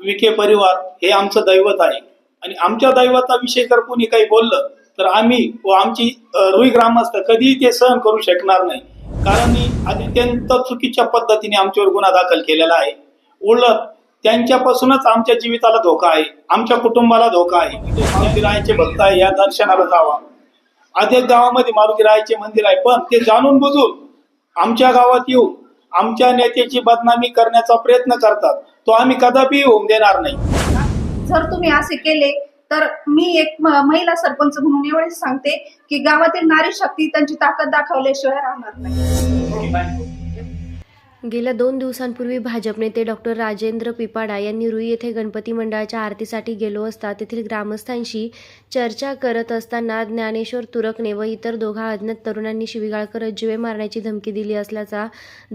विखे परिवार हे आमचं दैवत आहे. आणि आमच्या दैवताविषयी जर कोणी काही बोललं तर आम्ही व आमची रुई ग्रामस्थ कधीही ते सहन करू शकणार नाही. कारण मी अत्यंत चुकीच्या पद्धतीने आमच्यावर गुन्हा दाखल केलेला आहे. उलट त्यांच्यापासूनच आमच्या जीविताला धोका आहे. आमच्या कुटुंबाला धोका आहे. मारुतीरायाचे मारुती भक्त आहे या दर्शनाला जावा. अनेक गावामध्ये मारुतीरायाचे मंदिर आहे पण ते जाणून बुजून आमच्या गावात येऊन आमच्या नेत्याची बदनामी करण्याचा प्रयत्न करतात. तो आम्ही कदापि होऊन देणार नाही. जर तुम्ही असे केले तर मी एक म- महिला सरपंच म्हणून एवढेच सांगते की गावातील नारी शक्ती त्यांची ताकद दाखवल्याशिवाय राहणार नाही. गेल्या दोन दिवसांपूर्वी भाजप नेते डॉक्टर राजेंद्र पिपाडा यांनी रुई येथे गणपती मंडळाच्या आरतीसाठी गेलो असता तेथील ग्रामस्थांशी चर्चा करत असताना ज्ञानेश्वर तुरकने व इतर दोघा अज्ञात तरुणांनी शिवीगाळ करत जीवे मारण्याची धमकी दिली असल्याचा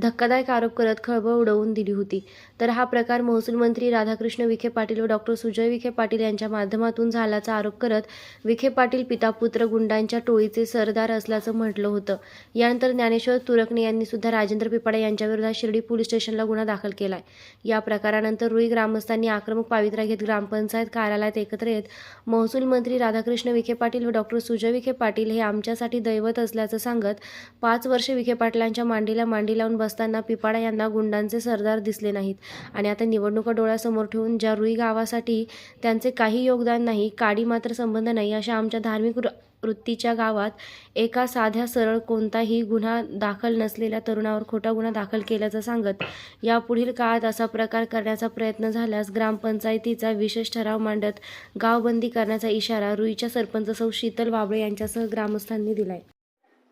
धक्कादायक आरोप करत खळबळ उडवून दिली होती. तर हा प्रकार महसूल मंत्री राधाकृष्ण विखे पाटील व डॉक्टर सुजय विखे पाटील यांच्या माध्यमातून झाल्याचा आरोप करत विखे पाटील पिता पुत्र गुंडांच्या टोळीचे सरदार असल्याचं म्हटलं होतं. यानंतर ज्ञानेश्वर तुरकने यांनी सुद्धा राजेंद्र पिपाडा यांच्याविरोधात शिर्डी पोलीस स्टेशनला गुन्हा दाखल केलाय. या प्रकारानंतर रुई ग्रामस्थांनी आक्रमक पावित्रा घेत ग्रामपंचायत कार्यालयात एकत्र येत महसूल मंत्री राधाकृष्ण विखे पाटील व डॉक्टर सुजय विखे पाटील हे आमच्यासाठी दैवत असल्याचं सांगत पाच वर्षे विखे पाटलांच्या मांडीला मांडी लावून बसताना पिपाडा यांना गुंडांचे सरदार दिसले नाहीत. आणि आता निवडणुका डोळ्यासमोर ठेवून ज्या रुई गावासाठी त्यांचे काही योगदान नाही काडी मात्र संबंध नाही अशा आमच्या धार्मिक वृत्तीच्या गावात एका साध्या सरळ कोणताही गुन्हा दाखल नसलेल्या तरुणावर खोटा गुन्हा दाखल केल्याचं सांगत यापुढील काळात असा प्रकार करण्याचा प्रयत्न झाल्यास ग्रामपंचायतीचा विशेष ठराव मांडत गावबंदी करण्याचा इशारा रुईच्या सरपंच सौ. शीतल बाबळे यांच्यासह ग्रामस्थांनी दिलाय.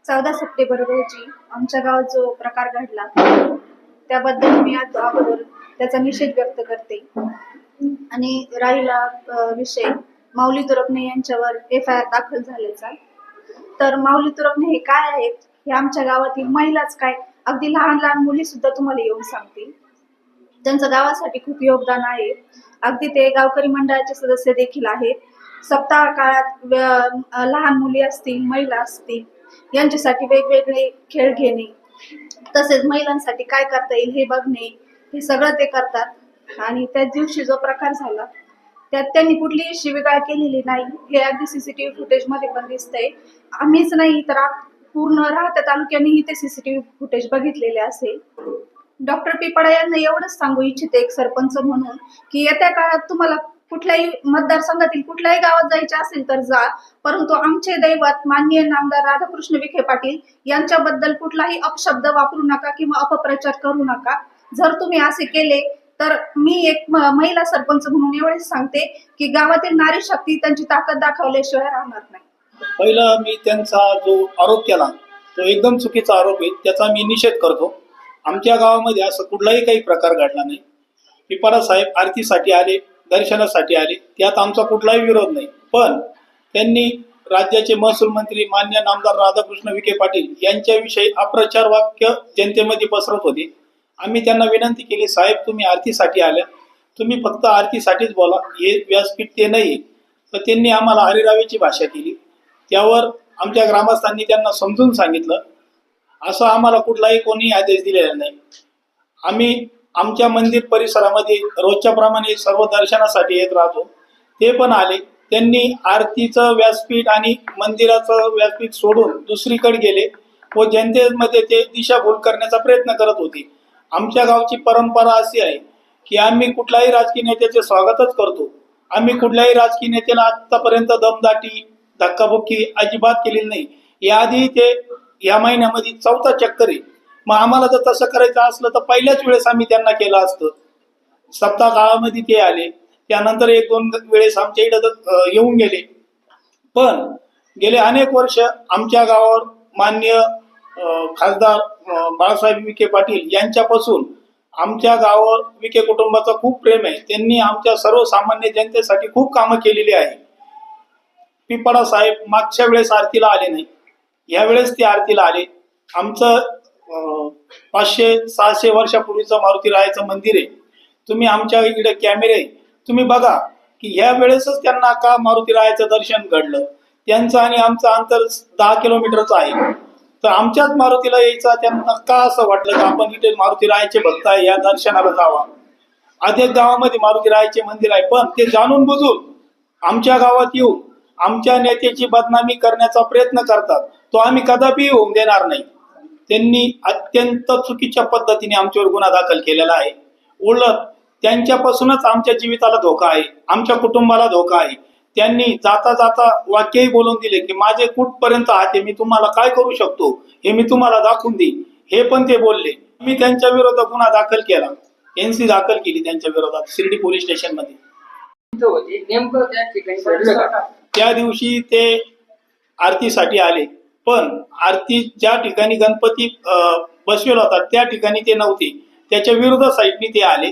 चौदा सप्टेंबर रोजी आमच्या गावात जो प्रकार घडला त्याबद्दल मी आज अगोदर त्याचा निषेध व्यक्त करते. आणि राहिला विषय माऊली तुरपणे यांच्यावर एफ आय आर दाखल झाल्याचा. तर माऊली तुरपणे हे काय आहेत? हे आमच्या गावातील महिलाच काय? अगदी लहान लहान मुली सुद्धा तुम्हाला येऊन सांगतील. त्यांचं गावासाठी खूप योगदान आहे. अगदी ते गावकरी मंडळाचे सदस्य देखील आहेत. सप्ताह काळात लहान मुली असतील महिला असतील यांच्यासाठी वेगवेगळे खेळ घेणे तसेच महिलांसाठी काय करता येईल हे बघणे हे सगळं ते करतात. आणि त्याच दिवशी जो प्रकार झाला त्यात त्यांनी कुठलीही शिवीगाळ केलेली नाही. हे अगदी सीसीटीव्ही फुटेजमध्ये पण दिसतंय. आम्हीच नाही तर पूर्ण राहत्या तालुक्यानेही ते सीसीटीव्ही फुटेज बघितलेले असेल. डॉक्टर पिपाडा यांना एवढंच सांगू इच्छिते एक सरपंच म्हणून की येत्या काळात तुम्हाला कुठल्याही मतदारसंघातील कुठल्याही गावात जायचे असेल तर जा. परंतु आमचे दैवत माननीय नामदार राधाकृष्ण विखे पाटील यांच्याबद्दल कुठलाही अपशब्द वापरू नका किंवा अपप्रचार करू नका. जर तुम्ही असे केले तर मी एक महिला सरपंच म्हणून एवढेच सांगते की गावातील नारी शक्ती त्यांची ताकद दाखवल्याशिवाय राहणार नाही. पहिलं मी त्यांचा जो आरोप केला तो एकदम चुकीचा आरोप आहे त्याचा मी निषेध करतो. आमच्या गावामध्ये असं कुठलाही काही प्रकार घडला नाही. पिपारा साहेब आरतीसाठी आले दर्शनासाठी आले त्यात आमचा कुठलाही विरोध नाही. पण त्यांनी राज्याचे महसूल मंत्री मान्य नामदार राधाकृष्ण विखे पाटील यांच्याविषयी अप्रचार वाक्य जनतेमध्ये पसरत होते. आम्ही त्यांना विनंती केली साहेब तुम्ही आरतीसाठी आल्या तुम्ही फक्त आरतीसाठीच बोला. हे व्यासपीठ ते नाही तर त्यांनी आम्हाला हरिरावेची भाषा केली. त्यावर आमच्या ग्रामस्थांनी त्यांना समजून सांगितलं. असं आम्हाला कुठलाही कोणी आदेश दिलेला नाही. आम्ही आमच्या मंदिर परिसरामध्ये रोजच्या प्रमाणे सर्व दर्शनासाठी येत राहतो. ते पण आले. त्यांनी आरतीचं व्यासपीठ आणि मंदिराचं व्यासपीठ सोडून दुसरीकडे गेले व जनतेमध्ये ते दिशाभूल करण्याचा प्रयत्न करत होते. आमच्या गावची परंपरा अशी आहे की आम्ही कुठल्याही राजकीय नेत्याचे स्वागतच करतो. आम्ही कुठल्याही राजकीय नेत्याला आतापर्यंत दमदाटी धक्काबुक्की अजिबात केलेली नाही. याआधी ते या महिन्यामध्ये चौथा चक्कर आहे. मग आम्हाला जर तसं करायचं असलं तर पहिल्याच वेळेस आम्ही त्यांना केलं असतं. सप्ताह काळामध्ये ते आले. त्यानंतर एक दोन वेळेस आमच्या इकडं येऊन गेले. पण गेले अनेक वर्ष आमच्या गावावर मान्य खासदार बाळासाहेब विखे पाटील यांच्यापासून आमच्या गावावर विखे कुटुंबाचा खूप प्रेम आहे. त्यांनी आमच्या सर्वसामान्य जनतेसाठी खूप कामं केलेली आहे पिपाडा साहेब मागच्या वेळेस आरतीला आले नाही. यावेळेस ते आरतीला आले. आमचं पाचशे सहाशे वर्षापूर्वीचं मारुती रायाचं मंदिर आहे. तुम्ही आमच्या इकडे कॅमेरे तुम्ही बघा की ह्या वेळेसच त्यांना का मारुती रायाचं दर्शन घडलं? त्यांचं आणि आमचं अंतर दहा किलोमीटरचं आहे. तर आमच्याच मारुतीला यायचा त्यांना का असं वाटलं की आपण इथे मारुती रायाचे भक्त आहे या दर्शनाला जावा. अनेक गावामध्ये मारुती रायाचे मंदिर आहे पण ते जाणून बुजून आमच्या गावात येऊन आमच्या नेत्याची बदनामी करण्याचा प्रयत्न करतात. तो आम्ही कदापि होऊन देणार नाही. त्यांनी अत्यंत चुकीच्या पद्धतीने आमच्यावर गुन्हा दाखल केलेला आहे. उलट त्यांच्यापासूनच आमच्या जीविताला धोका आहे आमच्या कुटुंबाला धोका आहे. त्यांनी जाता जाता वाक्यही बोलून दिले की माझे कुठपर्यंत आहात मी तुम्हाला काय करू शकतो? हे मी तुम्हाला दाखवून देईन. हे पण ते बोलले. मी त्यांच्या विरोधात गुन्हा दाखल केला. एनसी दाखल केली त्यांच्या विरोधात शिर्डी पोलीस स्टेशनमध्ये त्या दिवशी ते आरतीसाठी आले. पण आरती ज्या ठिकाणी गणपती अं, बसवेला होता त्या ठिकाणी ते नव्हते. त्याच्या विरोधात साईडनी ते आले.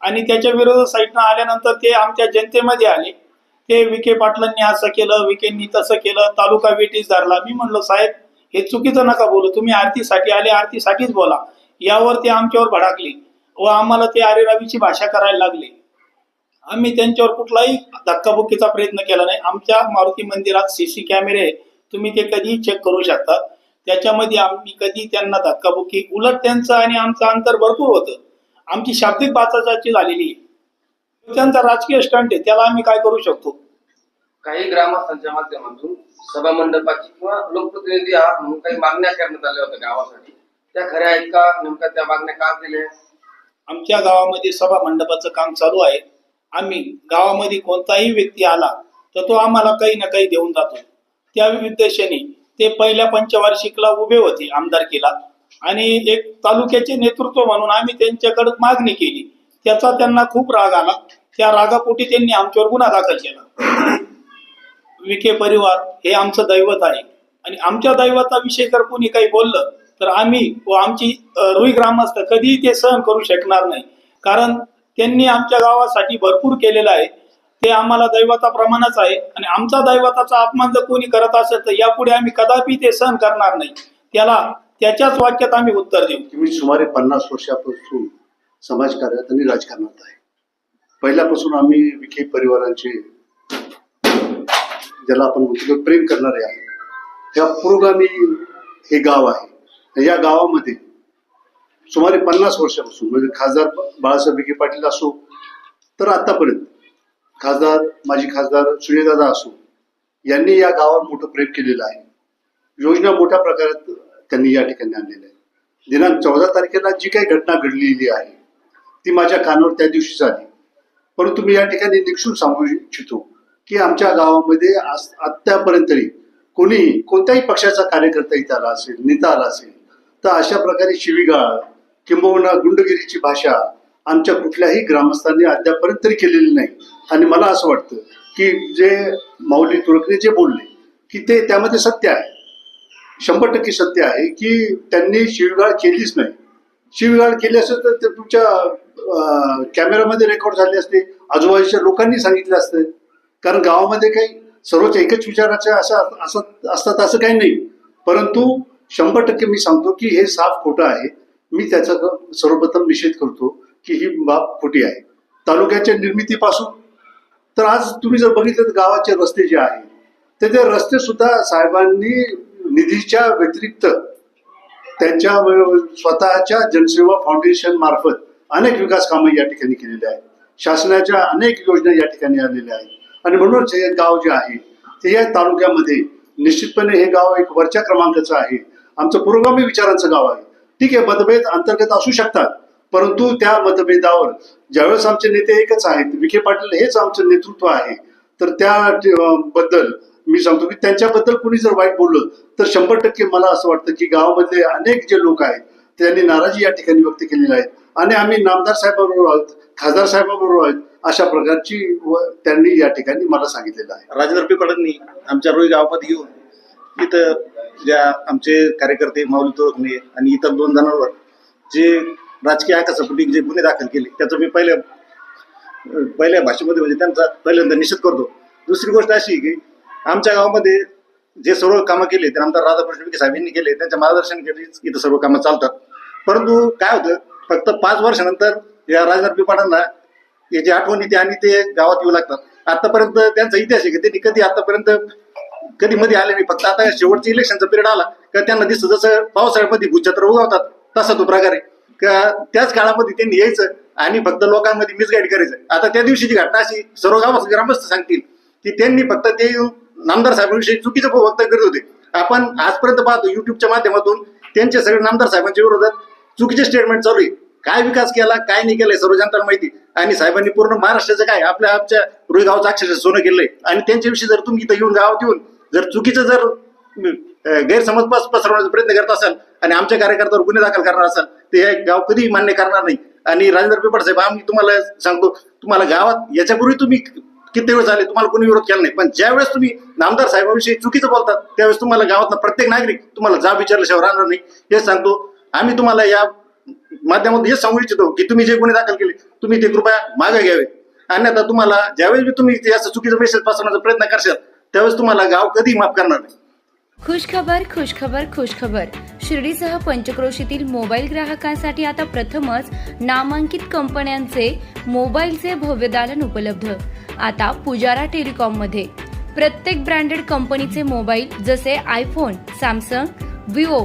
आणि त्याच्या विरोधात साईडनं आल्यानंतर ते आमच्या जनतेमध्ये आले. ते विखे पाटलांनी असं केलं विखेंनी तसं केलं तालुका वेटीस धरला. मी म्हणलो साहेब हे चुकीचं नका बोलू. तुम्ही आरतीसाठी आले आरतीसाठीच बोला. यावर ते आमच्यावर भडाकले व आम्हाला ते आरेरावीची भाषा करायला लागली. आम्ही त्यांच्यावर कुठलाही धक्काबुक्कीचा प्रयत्न केला नाही. आमच्या मारुती मंदिरात सीसी कॅमेरे आहे. तुम्ही ते कधीही चेक करू शकता. त्याच्यामध्ये आम्ही कधी त्यांना धक्काबुक्की उलट त्यांचं आणि आमचं अंतर भरपूर होतं. आमची शाब्दिक बाचाची झालेली आहे. त्यांचा राजकीय स्टंट आहे त्याला आम्ही काय करू शकतो? काही ग्रामस्थांच्या माध्यमातून सभा मंडपाची किंवा लोकप्रतिनिधी आहात म्हणून काही मागण्या करण्यात आल्या होत्या गावासाठी. त्या खऱ्या आहेत का? नेमक्या त्या मागण्या का केल्या? आमच्या गावामध्ये सभा मंडपाचं काम चालू आहे. आम्ही गावामध्ये कोणताही व्यक्ती आला तर तो आम्हाला काही ना काही देऊन जातो. त्या उद्देशाने ते पहिल्या पंचवार्षिकला उभे होते आमदारकीला. आणि एक तालुक्याचे नेतृत्व म्हणून आम्ही त्यांच्याकडे मागणी केली. त्याचा त्यांना खूप राग आला. त्या रागापोटी त्यांनी आमच्यावर गुन्हा दाखल केला. विखे परिवार हे आमचं दैवत आहे. आणि आमच्या दैवताविषयी जर कोणी काही बोललं तर आम्ही व आमची रुई ग्रामस्थ कधीही ते सहन करू शकणार नाही. कारण त्यांनी आमच्या गावासाठी भरपूर केलेलं आहे. ते आम्हाला दैवताप्रमाणेच आहे. आणि आमचा दैवताचा अपमान जर कोणी करत असेल तर यापुढे आम्ही कदापि ते सहन करणार नाही. त्याला त्याच्याच वाक्यात आम्ही उत्तर देऊ. तुम्ही सुमारे पन्नास वर्षापासून समाजकार्यात आणि राजकारणात आहे. पहिल्यापासून आम्ही विखे परिवारांचे ज्याला आपण म्हणतो प्रेम करणारे आहे त्या पुरोगामी हे गाव आहे. या गावामध्ये सुमारे पन्नास वर्षापासून म्हणजे खासदार बाळासाहेब विखे पाटील असो तर आतापर्यंत खासदार माजी खासदार सुजयदादा असो यांनी या गावावर मोठं प्रेम केलेलं आहे. योजना मोठ्या प्रकारात त्यांनी या ठिकाणी आणलेल्या आहे दिनांक चौदा तारखेला जी काही घटना घडलेली आहे ती माझ्या कानावर त्या दिवशी झाली परंतु मी या ठिकाणी निक्षून सांगू इच्छितो की आमच्या गावामध्ये आज आत्तापर्यंत तरी कोणी कोणत्याही पक्षाचा कार्यकर्ता इथं आला असेल नेता आला असेल तर अशा प्रकारे शिवीगाळ किंबहुना गुंडगिरीची भाषा आमच्या कुठल्याही ग्रामस्थांनी अद्यापर्यंत तरी केलेली नाही. आणि मला असं वाटतं की जे माऊली तुरकने जे बोलले की ते त्यामध्ये सत्य आहे. शंभर टक्के सत्य आहे की त्यांनी शिवीगाळ केलीच नाही. शिवीगाळ केली असेल तर ते तुमच्या कॅमेरामध्ये रेकॉर्ड झाले असते. आजूबाजूच्या लोकांनी सांगितलं असतं. कारण गावामध्ये काही सर्वच एकच विचाराचे असं असं असतात असं काही नाही. परंतु शंभर टक्के मी सांगतो की हे साफ खोटं आहे. मी त्याचा सर्वप्रथम निषेध करतो की ही बाब खोटी आहे. तालुक्याच्या निर्मितीपासून. तर आज तुम्ही जर बघितलं तर गावाचे रस्ते जे आहेत तर ते रस्ते सुद्धा साहेबांनी निधीच्या व्यतिरिक्त त्यांच्या स्वतःच्या जनसेवा फाउंडेशन मार्फत अनेक विकास कामं या ठिकाणी केलेली आहेत. शासनाच्या अनेक योजना या ठिकाणी आलेल्या आहेत. आणि म्हणूनच हे गाव जे आहे ते या तालुक्यामध्ये निश्चितपणे हे गाव एक वरच्या क्रमांकाचं आहे. आमचं पुरोगामी विचारांचं गाव आहे. ठीक आहे मतभेद अंतर्गत असू शकतात परंतु त्या मतभेदावर ज्यावेळेस आमचे नेते एकच आहेत विखे पाटील हेच आमचं नेतृत्व आहे तर त्या बद्दल मी सांगतो की त्यांच्याबद्दल कुणी जर वाईट बोललं तर शंभर टक्के मला असं वाटतं की गावामधले अनेक जे लोक आहेत त्यांनी नाराजी या ठिकाणी व्यक्त केलेली आहे. आणि आम्ही नामदार साहेबाबरोबर आहोत खासदार साहेबाबरोबर आहोत अशा प्रकारची व- त्यांनी या ठिकाणी मला सांगितलेलं आहे. राजेंद्र पिपाडांनी आमच्या रोई गावामध्ये येऊन इथं ज्या आमचे कार्यकर्ते माऊली तोरखणे आणि इतर दोन जणांवर जे राजकीय आकाशापोटी जे गुन्हे दाखल केले त्याचा मी पहिल्या पहिल्या भाषेमध्ये म्हणजे त्यांचा पहिल्यांदा निषेध करतो. दुसरी गोष्ट अशी की आमच्या गावामध्ये जे सर्व कामं केले ते आमदार राधाकृष्ण विखे साहेबांनी केले त्यांच्या मार्गदर्शन मार्गदर्शनाखालीच इथं सर्व कामं चालतात. परंतु काय होतं फक्त पाच वर्षानंतर या राजनाथ पिपाडांना याची आठवण येते आणि ते गावात येऊ लागतात. आतापर्यंत त्यांचा इतिहास आहे की त्यांनी कधी आतापर्यंत कधी मध्ये आले नाही. फक्त आता शेवटच्या इलेक्शनचा पिरियड आला का त्यांना दिसतं जसं पावसाळ्यामध्ये भूछत्र उगवतात तसा तो प्रकार आहे. का त्याच काळामध्ये त्यांनी यायचं आणि फक्त लोकांमध्ये मिसगाईड करायचं. आता त्या दिवशीची घटना अशी सर्व गावात ग्रामस्थ सांगतील की त्यांनी फक्त ते नामदार साहेबांविषयी चुकीचं वक्तव्य करत होते. आपण आजपर्यंत पाहतो युट्यूबच्या माध्यमातून त्यांचे सगळे नामदार साहेबांच्या विरोधात चुकीचे स्टेटमेंट चालू आहे. काय विकास केला काय नाही केलाय सर्व जनताला माहिती आणि साहेबांनी पूर्ण महाराष्ट्राचं काय आपल्या आमच्या रुई गावचं अक्षरशः सोनं केलंय. आणि त्यांच्याविषयी जर तुम्ही इथं येऊन गावात येऊन जर चुकीचं जर गैरसमज पसरवण्याचा प्रयत्न करत असाल आणि आमच्या कार्यकर्त्यावर गुन्हे दाखल करणार असाल ते हे गाव कधीही मान्य करणार नाही. आणि राजेंद्र पेपर साहेब आम्ही तुम्हाला सांगतो तुम्हाला गावात याच्यापूर्वी तुम्ही किती वेळ झाले तुम्हाला कोणी विरोध केला नाही. पण ज्यावेळेस तुम्ही नामदार साहेबांविषयी चुकीचं बोलतात त्यावेळेस तुम्हाला गावातला प्रत्येक नागरिक तुम्हाला जाब विचारल्याशिवाय राहणार नाही. हे सांगतो आम्ही तुम्हाला या माध्यमातून हे सांगू इच्छितो की तुम्ही जे गुन्हे दाखल केले तुम्ही ते कृपया मागे घ्यावे. अन्यथा तुम्हाला ज्यावेळेस तुम्ही ते असं चुकीचं मेसेज पासवण्याचा प्रयत्न करशाल त्यावेळेस तुम्हाला गाव कधी माफ करणार नाही. खुशखबर खुशखबर खुशखबर. शिर्डीसह पंचक्रोशीतील मोबाईल ग्राहकांसाठी आता प्रथमच नामांकित कंपन्यांचे मोबाईलचे भव्य दालन उपलब्ध. आता पुजारा टेलिकॉममध्ये. प्रत्येक ब्रँडेड कंपनीचे मोबाईल जसे iPhone Samsung Vivo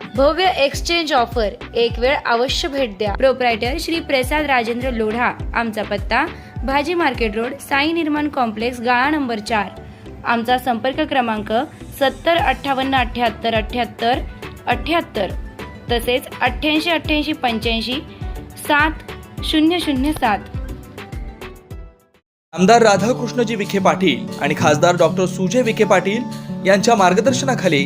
भव्य एक्सचेंज ऑफर एक वेळ अवश्य भेट द्या. प्रोप्रायटर श्री प्रसाद राजेंद्र लोढा आमचा पत्ता भाजी मार्केट रोड साई निर्माण कॉम्प्लेक्स गाळा नंबर चार. आमचा संपर्क क्रमांक सत्तर अठ्ठावन्न अठ्याहत्तर अठ्याहत्तर अठ्याहत्तर. तसेच अठ्ठ्याऐंशी अठ्ठ्याऐंशी पंच्याऐंशी सात शून्य शून्य सात. आमदार राधाकृष्णजी विखे पाटील आणि खासदार डॉक्टर सुजय विखे पाटील यांच्या मार्गदर्शनाखाली